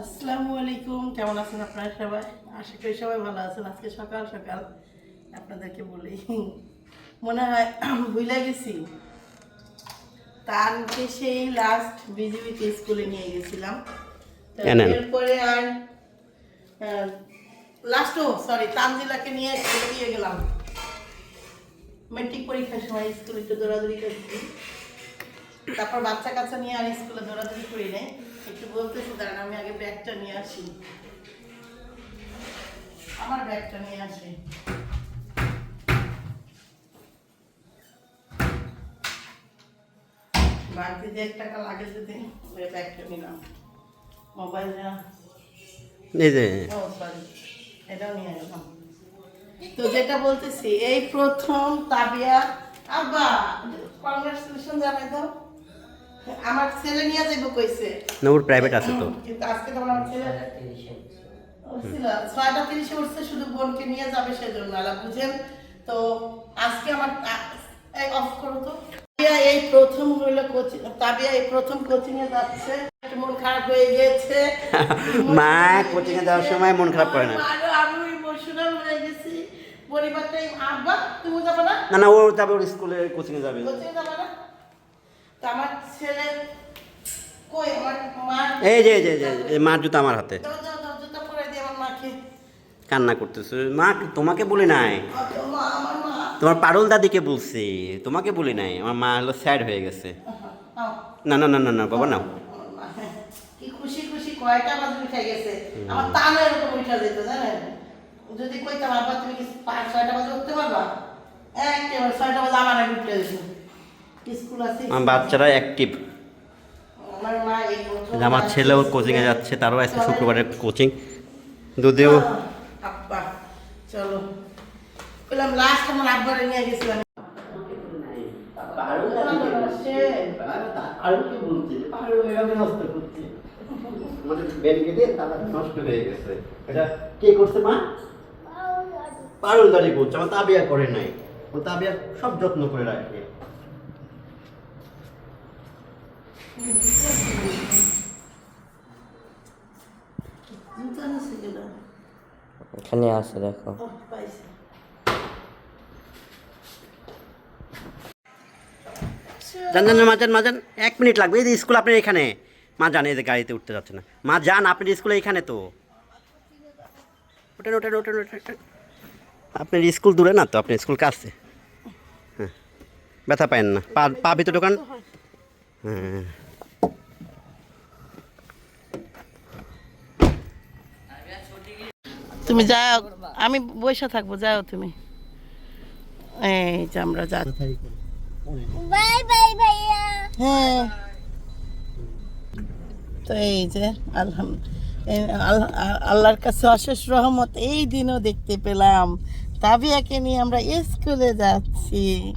আসসালামু আলাইকুম কেমন আছেন আপনারা সবাই? আশা করি সবাই ভালো আছেন। আজকে সকাল সকাল আপনাদেরকে বলি মনে হয় ভুলে গেছি। তারকে সেই লাস্ট বিজিবিতে স্কুলে নিয়ে গেছিলাম। এরপরে আর লাস্ট সরি তানজিলাকে নিয়ে দিয়ে গেলাম। মেট্রিক পরীক্ষার সময় স্কুলে একটু দৌড়াদৌড়ি করছি। তারপর বাচ্চা কাচ্চা নিয়ে আর স্কুলে দৌড়াদৌড়ি করি নাই। একটু বলতেছি দাঁড়ান আমি আগে ব্যাগটা নিয়ে আসি। আমার ব্যাগটা নিয়ে আসি। বাড়িতে যে এক টাকা লাগে যদি ওই ব্যাগটা নিলাম। মোবাইলটা এই ও সরি এটাও নিয়ে গেলাম তো যেটা বলতেছি এই প্রথম তাবিয়া আব্বা কংগ্রেচুলেশন জানাই দাও। আমার ছেলে নিয়ে যাইব কইছে। না ওর প্রাইভেট আছে তো। কিন্তু আজকে তো আমার ছেলে ছয়টা তিরিশে উঠছে শুধু বোনকে নিয়ে যাবে সেজন্য আলা বুঝেন। তো আজকে আমার এই অফ করো তো। এই প্রথম হইল কোচিং তাবিয়া এই প্রথম কোচিং এ যাচ্ছে। একটু মন খারাপ হয়ে গেছে। মা কোচিং এ যাওয়ার সময় মন খারাপ করে না। আরও আমি ইমোশনাল হয়ে গেছি। পরিবারটাই আব্বা তুমি যাবে না? না না ও যাবে ওর স্কুলে কোচিং এ যাবে। কোচিং যাবে না? তো আমার ছেলে কই? আমার মা এই যে জুতো আমার হাতে। দাও দাও দাও জুতা পরে দিয়ে আমার মাকে। কান্না করতেছে। মা তোমাকে বলি নাই? তোমার পারুল দাদিকে বলছি। তোমাকে বলি নাই? আমার মা হলো স্যাড হয়ে গেছে। না না না না না বাবা নাও। কি খুশি খুশি কয়টা বাজে উঠে গেছে। আমার তা না এরকম উঠে যেত জানেন? যদি কইতাম আব্বা তুমি কি পাঁচ ছয়টা বাজে উঠতে পারবা? একেবারে ছয়টা বাজে আমার উঠে যেত বাচ্চারা অ্যাক্টিভ আমার মা এই প্রথম আমার ছেলেও কোচিংয়ে যাচ্ছে তারও আজকে শুক্রবারের কোচিং আব্বা চলো। বললাম লাস্ট আমার আব্বারে নিয়ে গেছিলাম। নষ্ট হয়ে গেছে। এটা কে করছে মা? পারুল দাঁড়িয়ে করছে আমার তাবিয়া করে নাই। ও তাবিয়া সব যত্ন করে রাখে। এখানে আছে, দেখো। যান যান মা যান এক মিনিট লাগবে। এই যে স্কুল আপনার এখানে। মা জানে যে গাড়িতে উঠতে যাচ্ছে না। মা যান আপনার স্কুলে এখানে তো। ওঠেন ওঠেন ওঠেন ওঠেন। আপনার স্কুল দূরে না তো? আপনার স্কুল কাছে? হ্যাঁ। ব্যথা পায়েন না? পা পা ভিতরে ঢোকান। হ্যাঁ। তুমি যাও আমি বসে থাকব যাও তুমি। এই যে আমরা যা বাই বাই ভাইয়া। হ্যাঁ। তো এই যে আলহাম এই আল- আ- আল্লাহর কাছে অশেষ রহমত এই দিনও দেখতে পেলাম। তাবিয়াকে নিয়ে আমরা স্কুলে যাচ্ছি।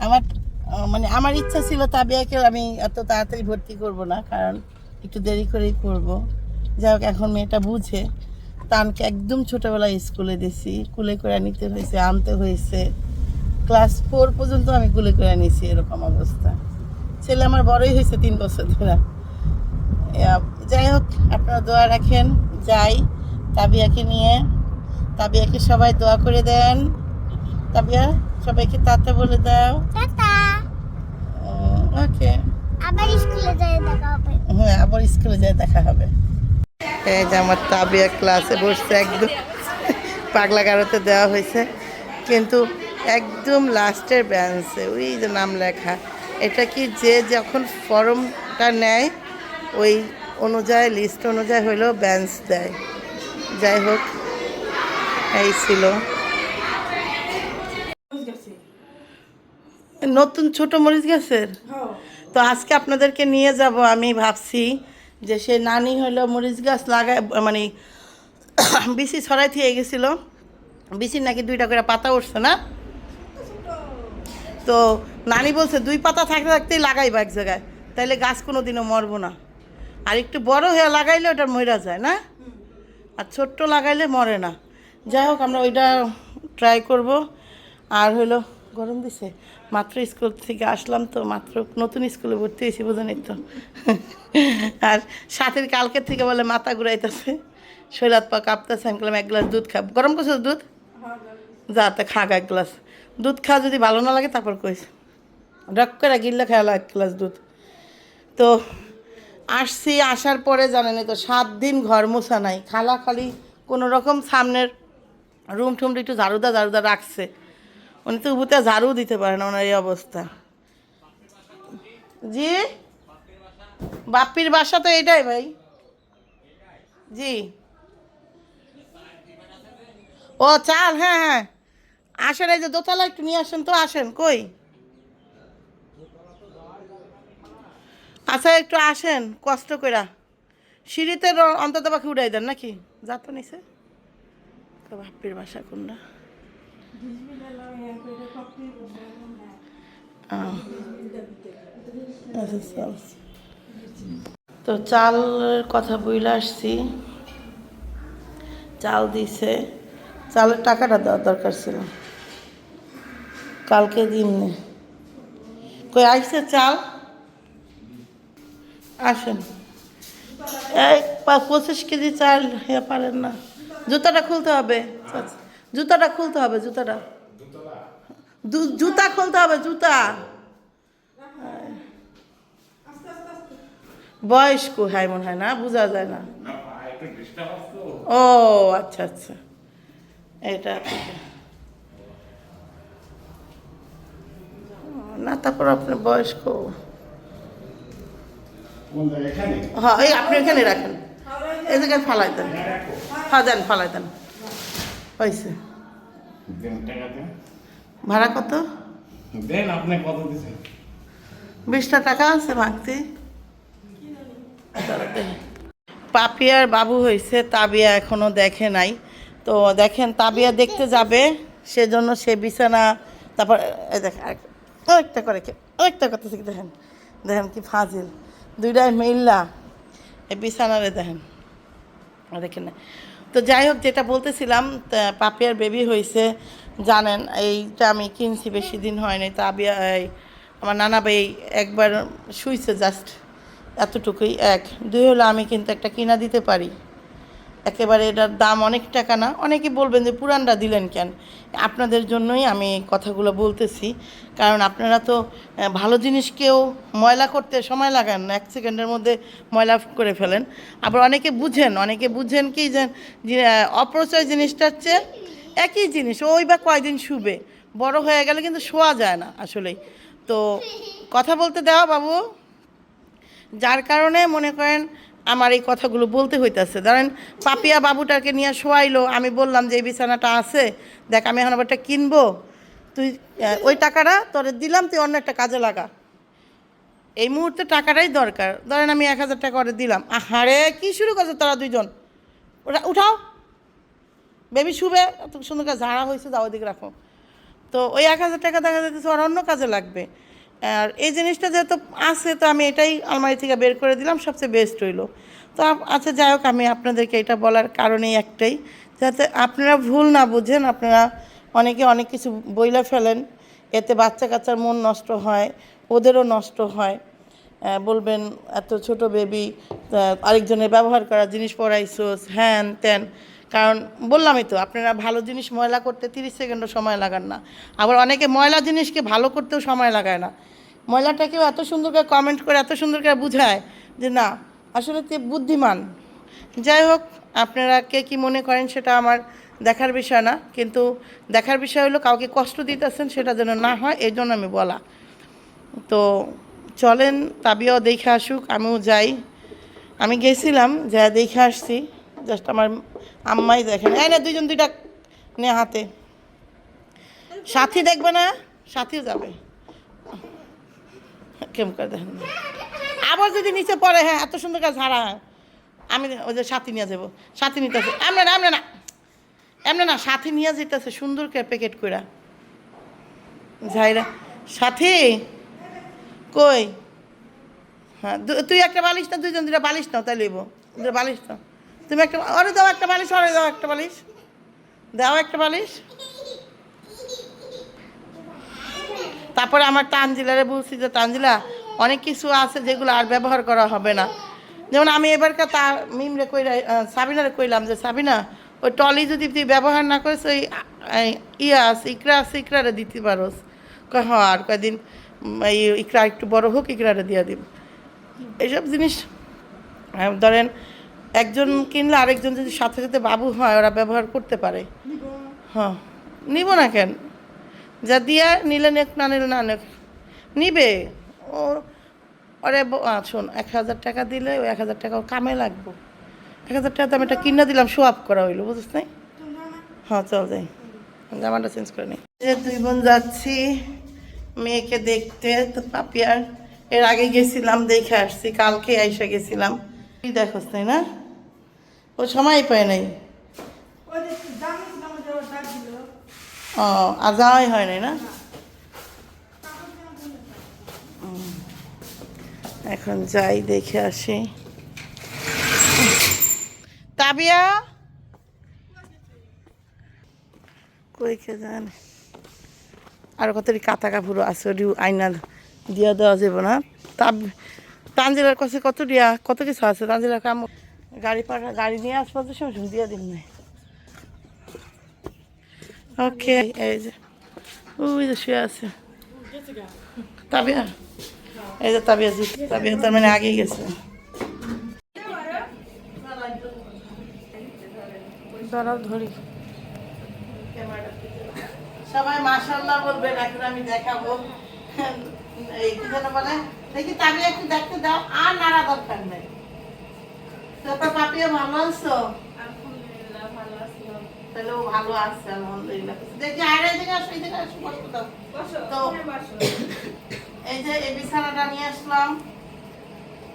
আমার মানে আমার ইচ্ছা ছিল তাবিয়াকে আমি এত তাড়াতাড়ি ভর্তি করব না কারণ একটু দেরি করেই করব। যাই হোক এখন মেয়েটা বুঝে। তানকে একদম ছোটোবেলায় স্কুলে দিছি কুলে করে নিতে হয়েছে আনতে হয়েছে। ক্লাস ফোর পর্যন্ত আমি কুলে করে নিছি এরকম অবস্থা। ছেলে আমার বড়ই হয়েছে তিন বছর ধরে। যাই হোক আপনারা দোয়া রাখেন যাই। তাবিয়াকে নিয়ে তাবিয়াকে সবাই দোয়া করে দেন। তাবিয়া সবাইকে তাতে বলে দাও। ওকে। আবার স্কুলে যাই দেখা হবে। হ্যাঁ আবার স্কুলে যায় দেখা হবে। এই যে আমার তাবিয়া ক্লাসে বসছে একদম পাগলা গারোতে দেওয়া হয়েছে। কিন্তু একদম লাস্টের বেঞ্চে ওই যে নাম লেখা এটা কি যে যখন ফর্মটা নেয় ওই অনুযায়ী লিস্ট অনুযায়ী হলেও বেঞ্চ দেয়। যাই হোক এই ছিল। নতুন ছোট মরিচ গাছের? তো আজকে আপনাদেরকে নিয়ে যাব আমি ভাবছি যে সে নানি হলো মরিচ গাছ লাগায় মানে বিসি ছড়াই থেকে গেছিল। বিসির নাকি দুইটা করে পাতা উঠছে না? তো নানি বলছে, দুই পাতা থাকতে থাকতেই লাগাইবা এক জায়গায়, তাইলে গাছ কোনো দিনও মরবো না। আর একটু বড় হয়ে লাগাইলে ওটা মরা যায়, না? আর ছোট্ট লাগাইলে মরে না। যাই হোক, আমরা ওইটা ট্রাই করব। আর হলো গরম দিছে। মাত্র স্কুল থেকে আসলাম তো, মাত্র নতুন স্কুলে ভর্তি হয়েছি বোঝেনি তো। আর সাথের কালকের থেকে বলে মাথা ঘুরাইতেছে। শৈলাত পা কাঁপতেছে, আমি বললাম, এক গ্লাস দুধ খাব গরম করছ দুধ? যা, তা খা এক গ্লাস। দুধ খা, যদি ভালো না লাগে, তারপর কইস। ডক করে গিল্লা খেয়াল এক গ্লাস দুধ। তো আসছি, আসার পরে জানেন তো, সাত দিন ঘর মোছা নাই। খালা খালি কোনো রকম সামনের রুম টুমটা একটু ঝাড়ুদা ঝাড়ুদা রাখছে। উনি তো উবুতে ঝাড়ু দিতে পারে না ওনার এই অবস্থা। জি? বাপ্পির বাসা তো এটাই ভাই। জি। ও, চাল হ্যাঁ হ্যাঁ। আসেন, এই যে দোতলা একটু নিয়ে আসেন তো, আসেন, কই? আচ্ছা একটু আসেন, কষ্ট করে সিঁড়িতে অন্তত পাখি উড়াই দেন নাকি? যা তো নিছে। বাপ্পির বাসা কোনটা। তো চালের কথা বইলে আসছি। চাল দিছে। চালের টাকাটা দেওয়ার দরকার ছিল। কালকে দিন কই আইসে চাল? আসেন। পা- পঁচিশ কেজি চাল পারেন না। জুতাটা খুলতে হবে। আচ্ছা, জুতাটা খুলতে হবে জুতাটা। জুতা খুলতে হবে জুতা। বয়স্ক হয় মনে হয় না বোঝা যায় না। ও আচ্ছা আচ্ছা। এটা। না তারপর আপনি বয়স্ক। হ্যাঁ এই আপনি এখানে রাখেন। এদিকে ফালাই দেন। হ্যাঁ দেন ফালাই দেন। হয়েছে ভাড়া কত? দেন আপনি কত দিচ্ছেন বিশটা টাকা আছে ভাঙতি। পাপিয়ার বাবু হয়েছে তাবিয়া এখনও দেখে নাই। তো দেখেন তাবিয়া দেখতে যাবে সেজন্য সে বিছানা তারপর দেখেন আরেকটা করে কে আরেকটা কথা থেকে দেখেন? দেখেন কি ফাজিল। দুইটাই মিল্লা। এই বিছানারে দেখেন। আর দেখেন না। তো যাই হোক, যেটা বলতেছিলাম পাপিয়ার বেবি হয়েছে, জানেন, এইটা আমি কিনছি বেশি দিন হয়নি তো আবি আমার নানা ভাই একবার শুইছে জাস্ট এতটুকুই, এক। দুই হলো আমি কিন্তু একটা কিনা দিতে পারি। একেবারে এটার দাম অনেক টাকা না। অনেকে বলবেন যে পুরানটা দিলেন কেন? আপনাদের জন্যই আমি কথাগুলো বলতেছি। কারণ আপনারা তো ভালো জিনিসকেও ময়লা করতে সময় লাগান এক সেকেন্ডের মধ্যে ময়লা করে ফেলেন। আবার অনেকে বুঝেন অনেকে বুঝেন কি যে যে, আহ, অপচয় জিনিসটা হচ্ছে একই জিনিস ওই বা কয়দিন শুবে। বড় হয়ে গেলে কিন্তু শোয়া যায় না আসলেই। তো কথা বলতে দেওয়া বাবু। যার কারণে মনে করেন আমার এই কথাগুলো বলতে হইতাছে। ধরেন, পাপিয়া বাবুটাকে নিয়ে শোয়াইলো, আমি বললাম যে, এই বিছানাটা আছে, দেখ, আমি এখন আবার একটা কিনবো। তুই ওই টাকাটা তোরে দিলাম, তুই অন্য একটা কাজে লাগা। এই মুহূর্তে টাকাটাই দরকার। ধরেন, আমি এক হাজার টাকা করে দিলাম। আহারে, কি শুরু করছ তোরা দুইজন? ওটা উঠাও। বেবি শুবে সুন্দর ঝাড়া হয়েছে যাও ওদিকে রাখো। তো ওই এক হাজার টাকা দেখা যাচ্ছে ওর অন্য কাজে লাগবে। আর এই জিনিসটা যেহেতু আছে, তো আমি এটাই আলমারি থেকে বের করে দিলাম, সবচেয়ে বেস্ট হইল তো আচ্ছা যাই হোক, আমি আপনাদেরকে এটা বলার কারণেই একটাই, যাতে আপনারা ভুল না বুঝেন, আপনারা অনেকে অনেক কিছু বইলা ফেলেন, এতে বাচ্চা কাচ্চার মন নষ্ট হয়, ওদেরও নষ্ট হয়। বলবেন, এত ছোট বেবি আরেকজনের ব্যবহার করা, জিনিস পড়াইছোস হ্যান, ত্যান। কারণ বললামই তো, আপনারা ভালো জিনিস ময়লা করতে তিরিশ সেকেন্ডও সময় লাগান না। আবার অনেকে ময়লা জিনিসকে ভালো করতেও সময় লাগায় না। ময়লাটাকেও এত সুন্দর করে কমেন্ট করে, এত সুন্দর করে বুঝায় যে না, আসলে তুই বুদ্ধিমান। যাই হোক, আপনারা কে কী মনে করেন সেটা আমার দেখার বিষয় না, কিন্তু দেখার বিষয় হলো কাউকে কষ্ট দিতেছেন সেটা যেন না হয়, এই জন্য আমি বলা। তো চলেন, তাবিয়াও দেখে আসুক, আমিও যাই। আমি গেছিলাম যা দেখে আসছি। জাস্ট আমার আম্মাই দেখেন। এই না, দুইজন দুইটা নে হাতে। সাথী দেখবে না সাথীও যাবে। কেমন করে দেখেন। আবার যদি নিচে পড়ে হ্যাঁ এত সুন্দর কাজ ঝাড়া আমি ওই যে সাথী নিয়ে যাব। সাথী নিতেছে। এমনে না এমনে না। এমনে না, সাথী নিয়ে যেতেছে সুন্দর করে প্যাকেট করে ঝাইরা, সাথী, কই? হ্যাঁ তুই একটা বালিশ না, দুইজন দুটা বালিশ নাও তাই লইব দুটা বালিশ নাও। তুমি একটা ওরে দাও একটা বালিশ ওরে দাও একটা বালিশ। দাও একটা বালিশ। তারপরে আমার তানজিলারে বলছি যে, তানজিলা, অনেক কিছু আছে যেগুলো আর ব্যবহার করা হবে না। যেমন আমি এবারকার তা মিমরে কইরা সাবিনারে কইলাম যে, সাবিনা, ওই টলি যদি তুই ব্যবহার না করিস, ওই ইয়া ইকরা আছে, ইকরারে দিতে পারোস। কয় হ্যাঁ আর কয়দিন এই ইকরা একটু বড় হোক, ইকরারে দিয়ে দিব। এইসব জিনিস ধরেন একজন কিনলে আরেকজন যদি সাথে সাথে বাবু হয় ওরা ব্যবহার করতে পারে। হ্যাঁ। নিব না কেন? যা দিয়া নিলে নেক না নিলে না নেক। নিবে। ও ওরে ব- আ, শোন এক হাজার টাকা দিলে ওই এক হাজার টাকা ওর কামে লাগবো। এক হাজার টাকা তো আমি একটা কিনে দিলাম শো আপ করা হইল বুঝিস নাই? হ্যাঁ চল যাই। জামাটা চেঞ্জ করে নিই যে দুই বোন যাচ্ছি মেয়েকে দেখতে তো পাপিয়ার। এর আগে গেছিলাম দেখে আসছি কালকে আইসা গেছিলাম। তুই দেখোস তাই না? ও সময় পায় নাই। ও আর যাওয়াই হয় নাই না? এখন যাই দেখে আসি। তাবিয়া? কই কে জানে? আর কত কাতা কাপড় আছে আইনা দিয়া দেওয়া যাবে না। তাব তানজিলার কাছে কত দিয়া, কত কিছু আছে? তানজিলার কাম, গাড়ি পাঠা গাড়ি নিয়ে আসব তো সময় দিয়া দিন না। ওকে, এই যে, ওই যে শুয়ে আছে। তাবিয়া, এই যে তাবিয়া জি, তাবিয়া তার মানে আগেই গেছে। সবাই মাশাল্লাহ বলবেন, এখন আমি দেখাবো। এই কি যেন বলে? দেখি একটু দেখতে দাও আর নাড়া দরকার নেই। তারপর পাপিয়া ভালো আছো? তাহলে ও ভালো আছে আলহামদুলিল্লাহ। দেখি আর এদিকে আসো এদিকে আসো বসো তো। এই যে এই বিছানাটা নিয়ে আসলাম।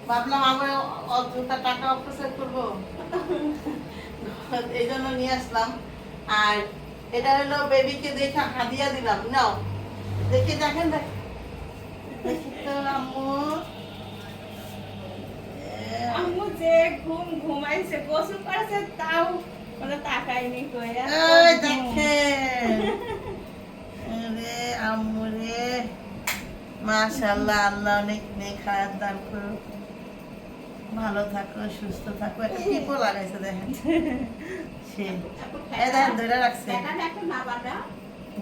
ভাবলাম আমরা অযথা টাকা অপচয় করব। এই জন্য নিয়ে আসলাম। আর এটা হলো বেবিকে দেখে হাদিয়া দিলাম। নাও দেখে দেখেন দেখ আম্মু যে ঘুম ঘুমাইছে গোসল করেছে তাও মানে তাকাইনি কইয়া। এই রে আম্মু রে। মাশাআল্লাহ আল্লাহ অনেক নেক হায়াত দান করুক। ভালো থাকো সুস্থ থাকো। একটা টিপও লাগাইছে দেখেন। সে এই দেখেন ধরে রাখছে।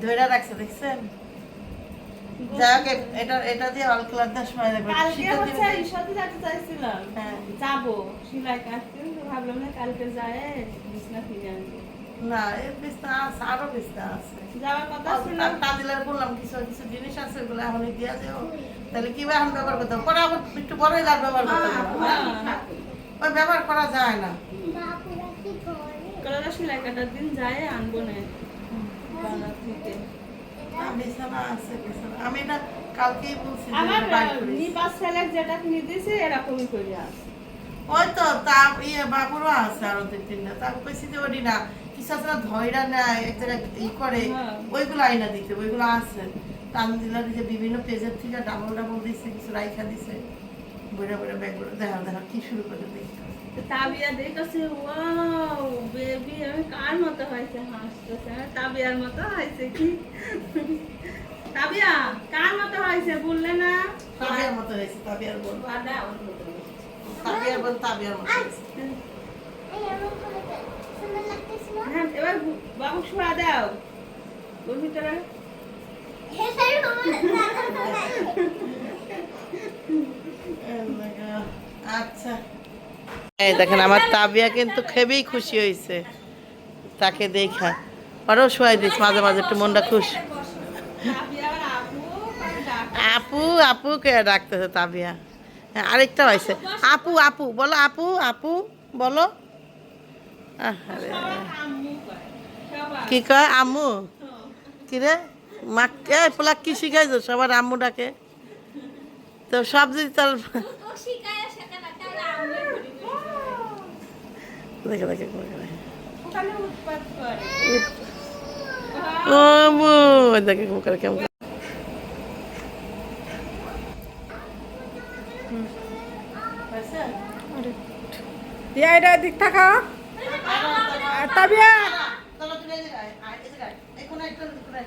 ধরে রাখছে দেখছেন? যাক এটা এটা দিয়ে অল ক্লাসটা সময় লাগবে কালকে হচ্ছে ঈশ্বরদী যেতে চাইছিলাম। হ্যাঁ। যাব। সিলাই কাটতে কিন্তু ভাবলাম না কালকে যায় বিছনা ফিরে আনব। না এর বিস্তা আছে আরও বিস্তা আছে। যাওয়ার কথা ছিল। কাজিলার বললাম কিছু কিছু জিনিস আছে ওগুলো এখনই দিয়া দেও। তাহলে কি এখন ব্যবহার করতে হবে? পরে আবার একটু বড়ই লাগ ব্যবহার করতে হ্যাঁ। ওই ব্যবহার করা যায় না। সিলাই কাটার দিন যায় আনব না। বাজার থেকে। আমি এটা কালকেই বলছি আমার এটা বাইর করিস। নিপাস ছেলে যেটা কিনে দিয়েছে এরকমই করে আছে ওই তো তা ইয়ে বাবুরও আছে আরও দুই তিনটা তা কইছি যে ওটি না কিছু আছে ধৈরা নেয় এক ই করে হ্যাঁ। ওইগুলো আইনা দিতে ওইগুলো আছে তানজিলার যে বিভিন্ন পেজের থেকে ডাবল ডাবল দিছে কিছু রাইখা দিছে বইরা বইরা ব্যাগ দেখা দেখা কি শুরু করে দেখি তাবিয়া দেখতেছে ওয়াও বেবি আমি কার মতো হয়েছে? হাসতেছে আমি তাবিয়ার মতো হয়েছে কি? তাবিয়া কার মতো হয়েছে বললে না? তাবিয়ার মতো হয়েছে তাবিয়ার হয়েছে। তাবিয়ার বল তাবিয়ার মতো হ্যাঁ এবার বাবু শোয়া দাও। ওর ভিতরে। হেসার আমার দাদা আচ্ছা। দেখেন, আমার তাবিয়া কিন্তু খুবই খুশি হয়েছে। তাকে দেখা। আরও শোয়াই দিস, মাঝে মাঝে একটু মনটা খুশি। আপু আপু কে ডাকতেছে তাবিয়া? হ্যাঁ আরেকটা হয়েছে। আপু আপু, বলো আপু আপু, বলো। কি কয়, আম্মু? কি রে মা, এ, পোলা কি শিখাইছো সবার আম্মু ডাকে। তো সব যদি তার দেখে দেখে করে করে। ওখানে উৎপাত করে ও আম্মু ওই দেখে কেমন করে কেমন করে। হুম। হয়েছে? দিয়া এটা দিক থাকা তাবিয়া চলো তুমি এদিকে আয়, আয়, এদিকে আয়। এই কোণায় একটু, এদিকে আয়।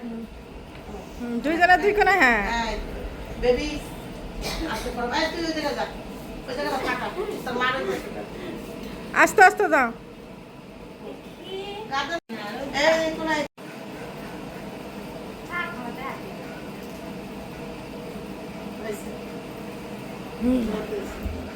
হুম, দুইজনে দুই কোণে হ্যাঁ বেবি আসতে পারো এই তুই ওই জায়গায় যা ওই জায়গাটা ফাঁকা তোর মার। আস্তে আস্তে যাও গাদা এই কোনায় হয়েছে। হুম হয়েছে।